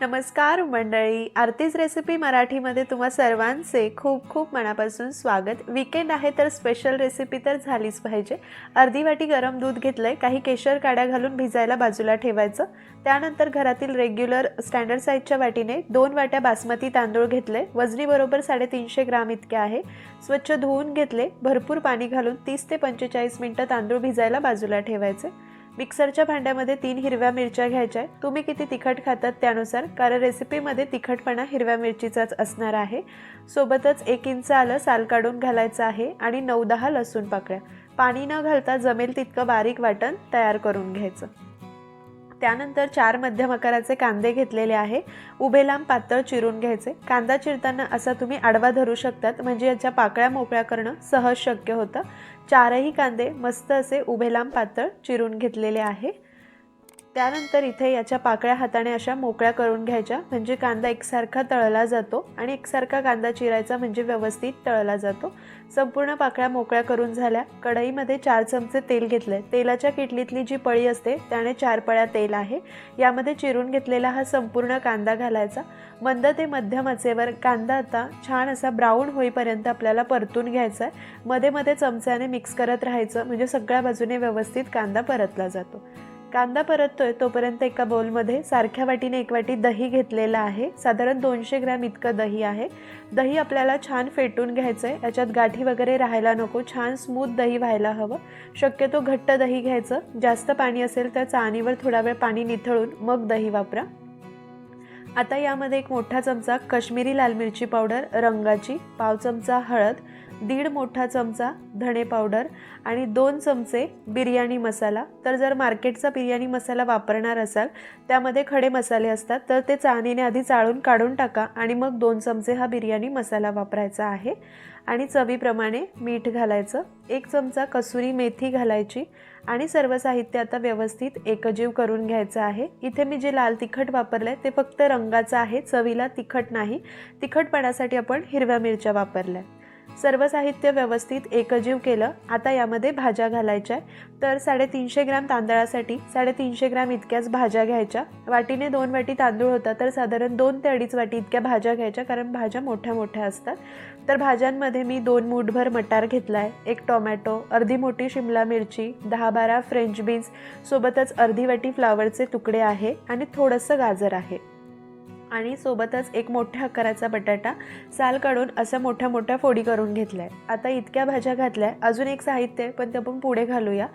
नमस्कार मंडळी आरतीच रेसिपी मराठीमध्ये तुम्हा सर्वांचे खूप खूप मनापासून स्वागत. विकेंड आहे तर स्पेशल रेसिपी तर झालीच पाहिजे. अर्धी वाटी गरम दूध घेतलं आहे काही केशर काड्या घालून भिजायला बाजूला ठेवायचं. त्यानंतर घरातील रेग्युलर स्टँडर्ड साईजच्या वाटीने दोन वाट्या बासमती तांदूळ घेतले. वजनी बरोबर साडेतीनशे ग्राम इतके आहे. स्वच्छ धुवून घेतले. भरपूर पाणी घालून तीस ते पंचेचाळीस मिनटं तांदूळ भिजायला बाजूला ठेवायचे. मिक्सरच्या भांड्यामध्ये तीन हिरव्या मिरच्या घ्यायच्या आहे तुम्ही किती तिखट खातात त्यानुसार कारण रेसिपीमध्ये तिखटपणा हिरव्या मिरचीचाच असणार आहे. सोबतच एक इंच आलं साल काढून घालायचं आहे आणि नऊ दहा लसूण पाकळ्या. पाणी न घालता जमेल तितकं बारीक वाटण तयार करून घ्यायचं. त्यानंतर चार मध्यम आकाराचे कांदे घेतलेले आहे. उभे लांब पातळ चिरून घ्यायचे. कांदा चिरताना असा तुम्ही आडवा धरू शकतात म्हणजे याच्या पाकळ्या मोकळ्या करणं सहज शक्य होतं. चारही कांदे मस्त असे उभे लांब पातळ चिरून घेतलेले आहे. त्यानंतर इथे याच्या पाकळ्या हाताने अशा मोकळ्या करून घ्यायच्या. म्हणजे कांदा एकसारखा तळला जातो आणि एकसारखा कांदा चिरायचा म्हणजे व्यवस्थित तळला जातो. संपूर्ण पाकळ्या मोकळ्या करून झाल्या. कढईमध्ये चार चमचे तेल घेतले तेलाच्या किटलीतली जी पळी असते त्याने चार पळ्या तेल आहे. यामध्ये चिरून घेतलेला हा संपूर्ण कांदा घालायचा. मंद ते मध्यम आचेवर कांदा आता छान असा ब्राऊन होईपर्यंत आपल्याला परतून घ्यायचा आहे मध्ये मध्ये चमच्याने मिक्स करत राहायचं. म्हणजे सगळ्या बाजूने व्यवस्थित कांदा परतला जातो. कांदा परततोय तोपर्यंत एका बोलमध्ये सारख्या वाटीने एक वाटी दही घेतलेला आहे. साधारण दोनशे ग्रॅम इतकं दही आहे. दही आपल्याला छान फेटून घ्यायचं आहे याच्यात गाठी वगैरे राहायला नको. छान स्मूथ दही व्हायला हवं. शक्यतो घट्ट दही घ्यायचं. जास्त पाणी असेल तर चाणीवर थोडा वेळ पाणी निथळून मग दही वापरा. आता यामध्ये एक मोठा चमचा कश्मीरी लाल मिरची पावडर रंगाची पाव चमचा हळद दीड मोठा चमचा धणे पावडर आणि दोन चमचे बिर्याणी मसाला. तर जर मार्केटचा बिर्याणी मसाला वापरणार असाल त्यामध्ये खडे मसाले असतात तर ते चाहणीने आधी चाळून काढून टाका आणि मग दोन चमचे हा बिर्याणी मसाला वापरायचा आहे. आणि चवीप्रमाणे मीठ घालायचं. एक चमचा कसुरी मेथी घालायची आणि सर्व साहित्य आता व्यवस्थित एकजीव करून घ्यायचं आहे. इथे मी जे लाल तिखट वापरलं आहे ते फक्त रंगाचं आहे चवीला तिखट नाही. तिखटपणासाठी आपण हिरव्या मिरच्या वापरल्या. सर्व साहित्य व्यवस्थित एकजीव केलं. आता यामध्ये भाज्या घालायच्या तर साडेतीनशे ग्रॅम तांदळासाठी साडेतीनशे ग्रॅम इतक्याच भाज्या घ्यायच्या. वाटीने दोन वाटी तांदूळ होता तर साधारण दोन ते अडीच वाटी इतक्या भाज्या घ्यायच्या कारण भाज्या मोठ्या मोठ्या असतात. तर भाज्यांमध्ये मी दोन मूठभर मटार घेतला आहे एक टोमॅटो अर्धी मोठी शिमला मिरची दहा बारा फ्रेंच बीन्स सोबतच अर्धी वाटी फ्लावरचे तुकडे आहे आणि थोडंसं गाजर आहे. आणि सोबतच एक मोठ्या आकाराचा बटाटा साल काढून असं मोठ्या मोठ्या फोडी करून घेतल्या. आहे आता इतक्या भाज्या घातल्या अजून एक साहित्य आहे पण ते आपण पुढे घालूया.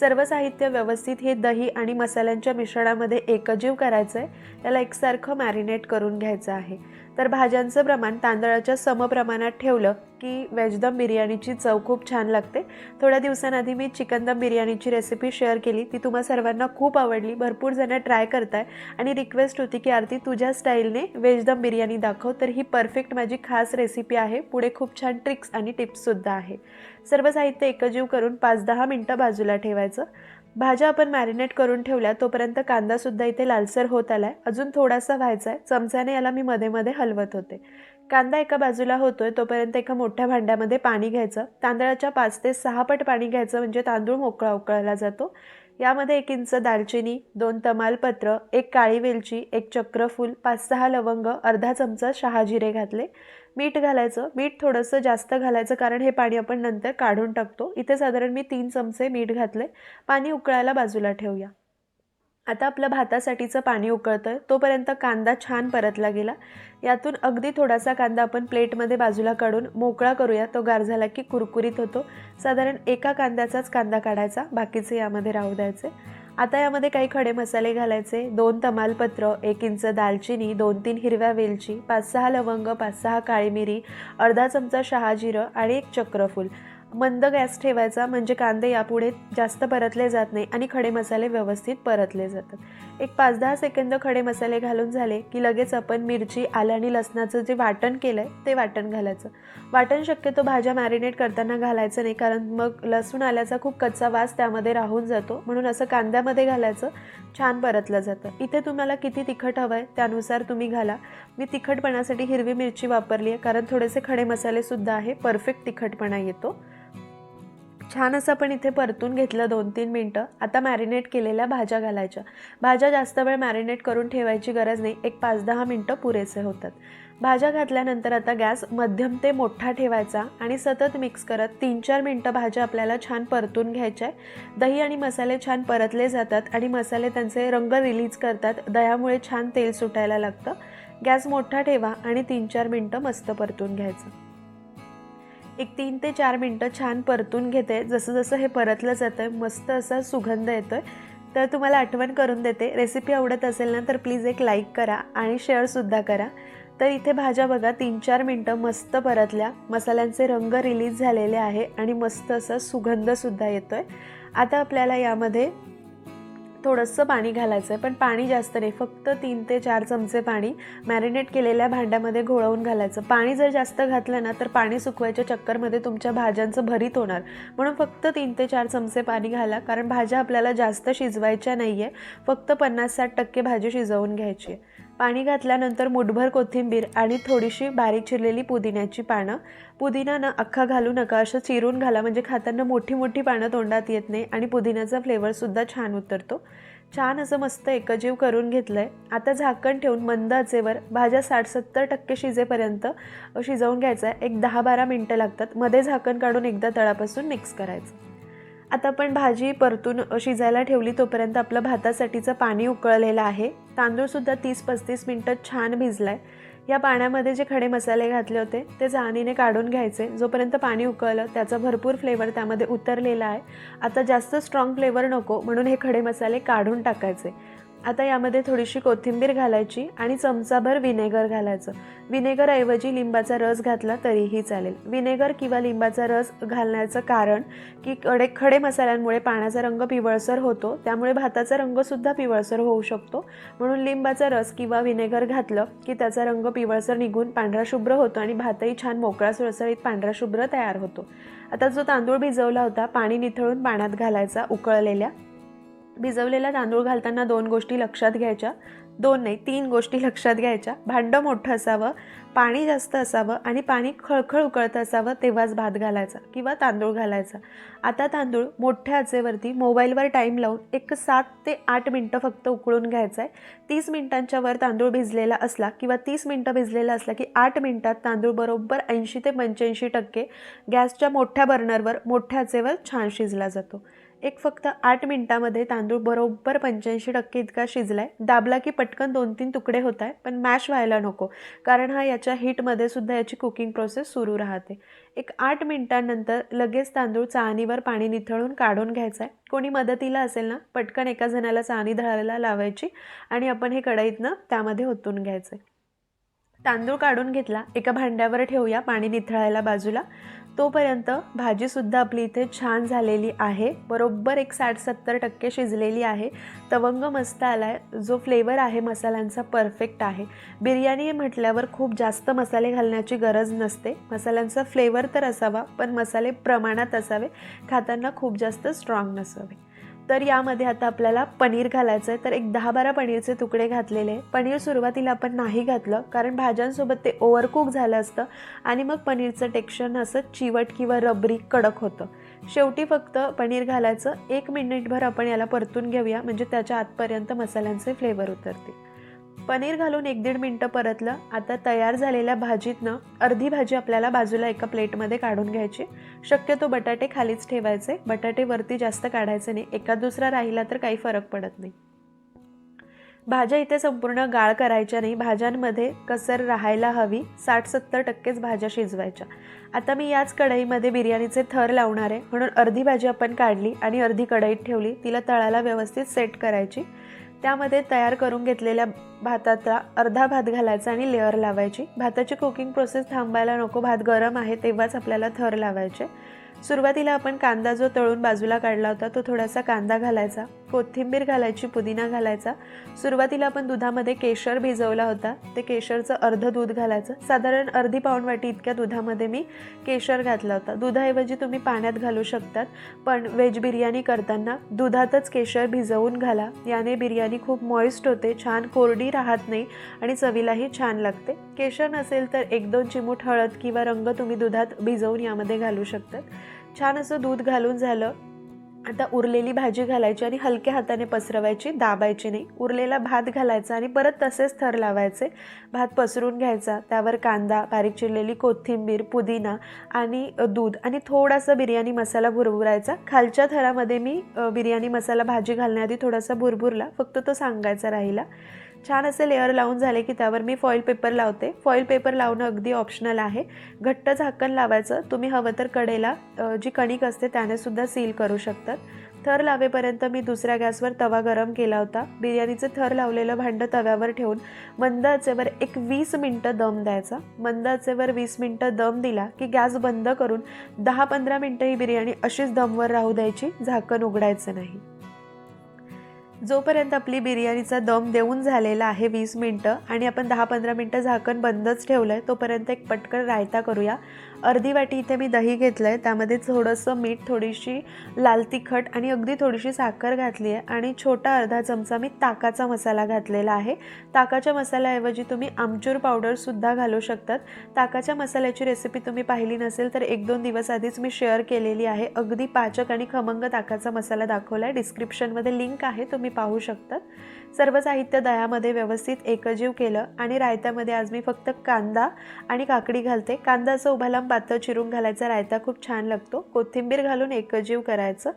सर्व साहित्य व्यवस्थित हे दही आणि मसाल्यांच्या मिश्रणामध्ये एकजीव करायचं आहे त्याला एकसारखं मॅरिनेट करून घ्यायचं आहे. तर भाज्यांचं प्रमाण तांदळाच्या समप्रमाणात ठेवलं की वेजदम बिर्याणीची चव खूप छान लागते. थोड्या दिवसांआधी मी चिकन दम बिर्याणीची रेसिपी शेअर केली. ती तुम्हा सर्वांना खूप आवडली. भरपूर जणं ट्राय करताय. आणि रिक्वेस्ट होती की आरती तुझ्या स्टाईलने वेजदम बिर्याणी दाखव. तर ही परफेक्ट माझी खास रेसिपी आहे. पुढे खूप छान ट्रिक्स आणि टिप्ससुद्धा आहे. सर्व साहित्य एकजीव करून पाच दहा मिनटं बाजूला ठेवायचं. भाज्या आपण मॅरिनेट करून ठेवल्या तोपर्यंत कांदासुद्धा इथे लालसर होत आला आहे अजून थोडासा व्हायचा आहे चमच्याने याला मी मध्ये मध्ये हलवत होते. कांदा एका बाजूला होतोय तोपर्यंत एका मोठ्या भांड्यामध्ये पाणी घ्यायचं. तांदळाच्या पाच ते सहा पट पाणी घ्यायचं म्हणजे तांदूळ मोकळा उकळला जातो. यामध्ये एक इंच दालचिनी दोन तमालपत्र एक काळी वेलची एक चक्रफूल पाच सहा लवंग अर्धा चमचा शहाजिरे घातले. मीठ घालायचं. मीठ थोडंसं जास्त घालायचं कारण हे पाणी आपण नंतर काढून टाकतो. इथे साधारण मी तीन चमचे मीठ घातले पाणी उकळायला बाजूला ठेवूया. आता आपलं भातासाठीचं पाणी उकळतं तोपर्यंत कांदा छान परतला गेला. यातून अगदी थोडासा कांदा आपण प्लेटमध्ये बाजूला काढून मोकळा करूया. तो गार झाला की कुरकुरीत होतो. साधारण एका कांद्याचाच कांदा काढायचा. बाकीचे यामध्ये राहू द्यायचे. आता यामध्ये काही खडे मसाले घालायचे दोन तमालपत्र एक इंच दालचिनी दोन तीन हिरव्या वेलची पाच सहा लवंग पाच सहा काळी मिरी अर्धा चमचा शहाजिरं आणि एक चक्रफूल. मंद गॅस ठेवायचा म्हणजे कांदे यापुढे जास्त परतले जात नाही आणि खडे मसाले व्यवस्थित परतले जातात. एक पाच दहा सेकंद खडे मसाले घालून झाले की लगेच आपण मिरची आलं आणि लसणाचं जे वाटण केलं आहे ते वाटण घालायचं. वाटण शक्यतो भाज्या मॅरिनेट करताना घालायचं नाही कारण मग लसूण आल्याचा खूप कच्चा वास त्यामध्ये राहून जातो. म्हणून असं कांद्यामध्ये घालायचं छान परतलं जातं. इथे तुम्हाला किती तिखट हवं आहे त्यानुसार तुम्ही घाला. मी तिखटपणासाठी हिरवी मिरची वापरली आहे कारण थोडेसे खडे मसालेसुद्धा आहे परफेक्ट तिखटपणा येतो. छान असं आपण इथे परतून घेतलं दोन तीन मिनटं. आता मॅरिनेट केलेल्या भाज्या घालायच्या. भाज्या जास्त वेळ मॅरिनेट करून ठेवायची गरज नाही. एक पाच दहा मिनटं पुरेसे होतात. भाज्या घातल्यानंतर आता गॅस मध्यम ते मोठा ठेवायचा आणि सतत मिक्स करत तीन चार मिनटं भाज्या आपल्याला छान परतून घ्यायच्या आहे दही आणि मसाले छान परतले जातात आणि मसाले त्यांचे रंग रिलीज करतात. दह्यामुळे छान तेल सुटायला लागतं. गॅस मोठा ठेवा आणि तीन चार मिनटं मस्त परतून घ्यायचं. एक तीन ते चार मिनटं छान परतून घेते. जसं जसं हे परतलं जातं आहे मस्त असा सुगंध येतो आहे तर तुम्हाला आठवण करून देते. रेसिपी आवडत असेल ना तर प्लीज एक लाईक करा आणि शेअरसुद्धा करा. तर इथे भाज्या बघा तीन चार मिनटं मस्त परतल्या. मसाल्यांचे रंग रिलीज झालेले आहे आणि मस्त असा सुगंधसुद्धा येतो आहे आता आपल्याला यामध्ये थोडंसं पाणी घालायचं आहे पण पाणी जास्त नाही. फक्त तीन ते चार चमचे पाणी मॅरिनेट केलेल्या भांड्यामध्ये घोळवून घालायचं. पाणी जर जास्त घातलं ना तर पाणी सुकवायच्या चक्करमध्ये तुमच्या भाज्यांचं भरीत होणार. म्हणून फक्त तीन ते चार चमचे पाणी घाला कारण भाज्या आपल्याला जास्त शिजवायच्या नाही आहे फक्त पन्नास साठ टक्के भाजी शिजवून घ्यायची आहे. पाणी घातल्यानंतर मुठभर कोथिंबीर आणि थोडीशी बारीक चिरलेली पुदिन्याची पानं. पुदिना ना अख्खा घालू नका असं चिरून घाला म्हणजे खाताना मोठी मोठी पानं तोंडात येत नाही आणि पुदिन्याचा फ्लेवरसुद्धा छान उतरतो. छान असं मस्त एकजीव करून घेतलं आहे आता झाकण ठेवून मंद आचेवर भाज्या साठ सत्तर टक्के शिजेपर्यंत शिजवून घ्यायचं आहे. एक दहा बारा मिनटं लागतात. मध्ये झाकण काढून एकदा तळापासून मिक्स करायचं. आता आपण भाजी परतून शिजायला ठेवली तोपर्यंत आपलं भातासाठीचं पाणी उकळलेलं आहे. तांदूळसुद्धा तीस पस्तीस मिनटं छान भिजला आहे या पाण्यामध्ये जे खडे मसाले घातले होते ते जाणीने काढून घ्यायचे. जोपर्यंत पाणी उकळलं त्याचा भरपूर फ्लेवर त्यामध्ये उतरलेला आहे. आता जास्त स्ट्रॉंग फ्लेवर नको म्हणून हे खडे मसाले काढून टाकायचे. आता यामध्ये थोडीशी कोथिंबीर घालायची आणि चमचाभर विनेगर घालायचं. विनेगरऐवजी लिंबाचा रस घातला तरीही चालेल. विनेगर किंवा लिंबाचा रस घालण्याचं कारण की कडे खडे मसाल्यांमुळे पाण्याचा रंग पिवळसर होतो. त्यामुळे भाताचा रंगसुद्धा पिवळसर होऊ शकतो. म्हणून लिंबाचा रस किंवा विनेगर घातलं की त्याचा रंग पिवळसर निघून पांढरा शुभ्र होतो आणि भातही छान मोकळा सुळसळीत पांढरा शुभ्र तयार होतो. आता जो तांदूळ भिजवला होता पाणी निथळून पाण्यात घालायचा उकळलेल्या. भिजवलेला तांदूळ घालताना दोन गोष्टी लक्षात घ्यायच्या. दोन नाही तीन गोष्टी लक्षात घ्यायच्या. भांडं मोठं असावं पाणी जास्त असावं आणि पाणी खळखळ उकळतं असावं तेव्हाच भात घालायचा किंवा तांदूळ घालायचा. आता तांदूळ मोठ्या आचेवरती मोबाईलवर टाईम लावून एक सात ते आठ मिनटं फक्त उकळून घ्यायचं आहे तीस मिनटांच्या वर तांदूळ भिजलेला असला किंवा तीस मिनटं भिजलेला असला की आठ मिनटात तांदूळ बरोबर ऐंशी ते पंच्याऐंशी टक्के गॅसच्या मोठ्या बर्नरवर मोठ्या आचेवर छान शिजला जातो. एक फक्त आठ मिनटामध्ये तांदूळ बरोबर पंच्याऐंशी टक्के इतका शिजला आहे दाबला की पटकन दोन तीन तुकडे होत आहे पण मॅश व्हायला नको. कारण हा याच्या हीटमध्ये सुद्धा याची कुकिंग प्रोसेस सुरू राहते. एक आठ मिनिटांनंतर लगेच तांदूळ चाळणीवर पाणी निथळून काढून घ्यायचं आहे कोणी मदतीला असेल ना पटकन एका जणाला चाळणी धळायला लावायची आणि आपण हे कढईतनं त्यामध्ये ओतून घ्यायचं आहे तांदूळ काढून घेतला एका भांड्यावर ठेवूया पाणी निथळायला बाजूला. तोपर्यंत भाजीसुद्धा आपली इथे छान झालेली आहे. बरोबर एक साठ सत्तर टक्के शिजलेली आहे. तवंग मस्त आला आहे जो फ्लेवर आहे मसाल्यांचा परफेक्ट आहे. बिर्याणी म्हटल्यावर खूप जास्त मसाले घालण्याची गरज नसते. मसाल्यांचा फ्लेवर तर असावा पण मसाले प्रमाणात असावे. खाताना खूप जास्त स्ट्रॉंग नसावे. तर यामध्ये आता आपल्याला पनीर घालायचं आहे तर एक दहा बारा पनीरचे तुकडे घातलेले. पनीर सुरुवातीला आपण नाही घातलं कारण भाज्यांसोबत ते ओव्हरकुक झालं असतं आणि मग पनीरचं टेक्स्चर असं चिवट किंवा रबरी कडक होतं. शेवटी फक्त पनीर घालायचं. एक मिनिटभर आपण याला परतून घेऊया. म्हणजे त्याच्या आतपर्यंत मसाल्यांचे फ्लेवर उतरतील. पनीर घालून एक दीड मिनटं परतलं. आता तयार झालेल्या भाजीतनं अर्धी भाजी आपल्याला बाजूला एका प्लेटमध्ये काढून घ्यायची. शक्यतो बटाटे खालीच ठेवायचे. बटाटे वरती जास्त काढायचे नाही. एका दुसरा राहिला तर काही फरक पडत नाही. भाज्या इथे संपूर्ण गाळ करायच्या नाही. भाज्यांमध्ये कसर राहायला हवी. साठ सत्तर टक्केच भाज्या शिजवायच्या. आता मी याच कढईमध्ये बिर्याणीचे थर लावणार आहे. म्हणून अर्धी भाजी आपण काढली आणि अर्धी कढईत ठेवली. तिला तळाला व्यवस्थित सेट करायची. त्यामध्ये तयार करून घेतलेल्या भाताचा अर्धा भात घालायचा आणि लेअर लावायची. भाताची कुकिंग प्रोसेस थांबायला नको भात गरम आहे तेव्हाच आपल्याला थर लावायचे. सुरुवातीला आपण कांदा जो तळून बाजूला काढला होता तो थोडासा कांदा घालायचा. कोथिंबीर घालायची पुदिना घालायचा. सुरुवातीला आपण दुधामध्ये केशर भिजवला होता. ते केशरचं अर्ध दूध घालायचं. साधारण अर्धी पाऊण वाटी इतक्या दुधामध्ये मी केशर घातला होता. दुधाऐवजी तुम्ही पाण्यात घालू शकतात पण व्हेज बिर्याणी करताना दुधातच केशर भिजवून घाला. याने बिर्याणी खूप मॉइस्ट होते छान कोरडी राहत नाही आणि चवीलाही छान लागते. केशर नसेल तर एक दोन चिमूट हळद किंवा रंग तुम्ही दुधात भिजवून यामध्ये घालू शकतात. छान असं दूध घालून झालं आता उरलेली भाजी घालायची आणि हलक्या हाताने पसरवायची दाबायची नाही. उरलेला भात घालायचा आणि परत तसेच थर लावायचे. भात पसरून घ्यायचा. त्यावर कांदा बारीक चिरलेली कोथिंबीर पुदिना आणि दूध आणि थोडासा बिर्याणी मसाला भुरभुरायचा. खालच्या थरामध्ये मी बिर्याणी मसाला भाजी घालण्याआधी थोडासा भुरभुरला. फक्त तो सांगायचा राहिला. छान असे लेअर लावून झाले की त्यावर मी फॉईल पेपर लावते. फॉईल पेपर लावणं अगदी ऑप्शनल आहे. घट्ट झाकण लावायचं. तुम्ही हवं तर कडेला जी कणिक असते त्याने सुद्धा सील करू शकतात. थर लावेपर्यंत मी दुसऱ्या गॅसवर तवा गरम केला होता. बिर्याणीचं थर लावलेलं भांडं तव्यावर ठेवून मंद आचेवर एक वीस मिनटं दम द्यायचा. मंद आचेवर वीस मिनटं दम दिला की गॅस बंद करून दहा पंधरा मिनटं ही बिर्याणी अशीच दमवर राहू द्यायची. झाकण उघडायचं नाही. जोपर्यंत आपली बिर्याणीचा दम देऊन झालेला आहे वीस मिनटं आणि आपण दहा पंधरा मिनटं झाकण बंदच ठेवलं आहे तोपर्यंत एक पटकन रायता करूया. अर्धी वाटी इथे मी दही घेतलं आहे त्यामध्ये थोडंसं मीठ थोडीशी लाल तिखट आणि अगदी थोडीशी साखर घातली आहे आणि छोटा अर्धा चमचा मी ताकाचा मसाला घातलेला आहे. ताकाच्या मसाल्याऐवजी तुम्ही आमचूर पावडरसुद्धा घालू शकतात. ताकाच्या मसाल्याची रेसिपी तुम्ही पाहिली नसेल तर एक दोन दिवस आधीच मी शेअर केलेली आहे. अगदी पाचक आणि खमंग ताकाचा मसाला दाखवला आहे डिस्क्रिप्शनमध्ये लिंक आहे. तुम्ही पाहू शकतात. सर्व साहित्य दह्यामध्ये व्यवस्थित एकजीव केलं आणि रायत्यामध्ये आज मी फक्त कांदा आणि काकडी घालते. कांदा असं उभा लांब पातळ चिरून घालायचा रायता खूप छान लागतो. कोथिंबीर घालून एकजीव करायचं.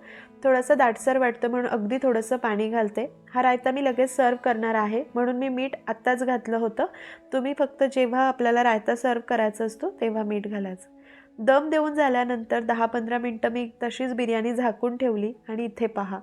थोडंसं दाटसर वाटतं म्हणून अगदी थोडंसं पाणी घालते. हा रायता मी लगेच सर्व करणार आहे. म्हणून मी मीठ आत्ताच घातलं होतं. तुम्ही फक्त जेव्हा आपल्याला रायता सर्व करायचा असतो तेव्हा मीठ घालायचं. दम देऊन झाल्यानंतर दहा पंधरा मिनटं मी तशीच बिर्याणी झाकून ठेवली आणि इथे पहा.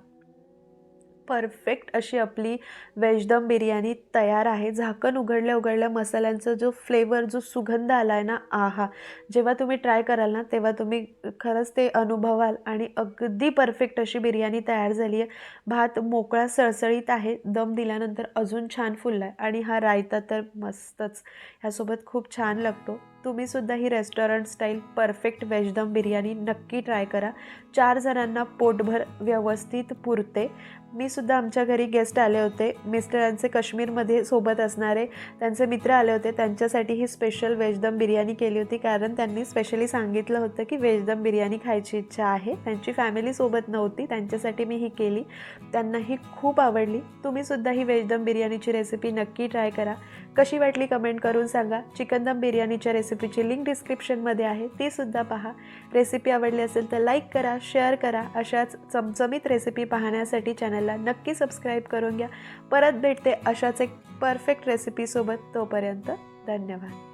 परफेक्ट अशी आपली व्हेज दम बिर्याणी तयार आहे. झाकण उघडल्या उघडल्या मसाल्यांचा जो फ्लेवर जो सुगंध आला आहे ना आहा. जेव्हा तुम्ही ट्राय कराल ना तेव्हा तुम्ही खरंच ते अनुभवाल आणि अगदी परफेक्ट अशी बिर्याणी तयार झाली आहे. भात मोकळा सळसळीत आहे. दम दिल्यानंतर अजून छान फुलला आहे आणि हा रायता तर मस्तच. ह्यासोबत खूप छान लागतो. तुम्हीसुद्धा ही restaurant style perfect veg dum biryani नक्की ट्राय करा. चार जणांना पोटभर व्यवस्थित पुरते. मी सुद्धा आमच्या घरी गेस्ट आले होते. मिस्टरांचे काश्मीरमध्ये सोबत असणारे त्यांचे मित्र आले होते. त्यांच्यासाठी ही स्पेशल व्हेज दम बिर्याणी केली होती. कारण त्यांनी स्पेशली सांगितलं होतं की व्हेज दम बिर्याणी खायची इच्छा आहे. त्यांची फॅमिली सोबत नव्हती. त्यांच्यासाठी मी ही केली. त्यांना ही खूप आवडली. तुम्हीसुद्धा ही व्हेज दम बिर्याणीची रेसिपी नक्की ट्राय करा. कशी वाटली कमेंट करून सांगा. चिकन दम बिर्याणीच्या रेसिपीची लिंक डिस्क्रिप्शनमध्ये आहे. ती सुद्धा पहा. रेसिपी आवडली असेल तर लाईक करा शेअर करा. अशाच चमचमीत रेसिपी पाहण्यासाठी चॅनल चॅनलला नक्की सबस्क्राईब करून घ्या. परत भेटते अशाच एक परफेक्ट रेसिपीसोबत तोपर्यंत धन्यवाद.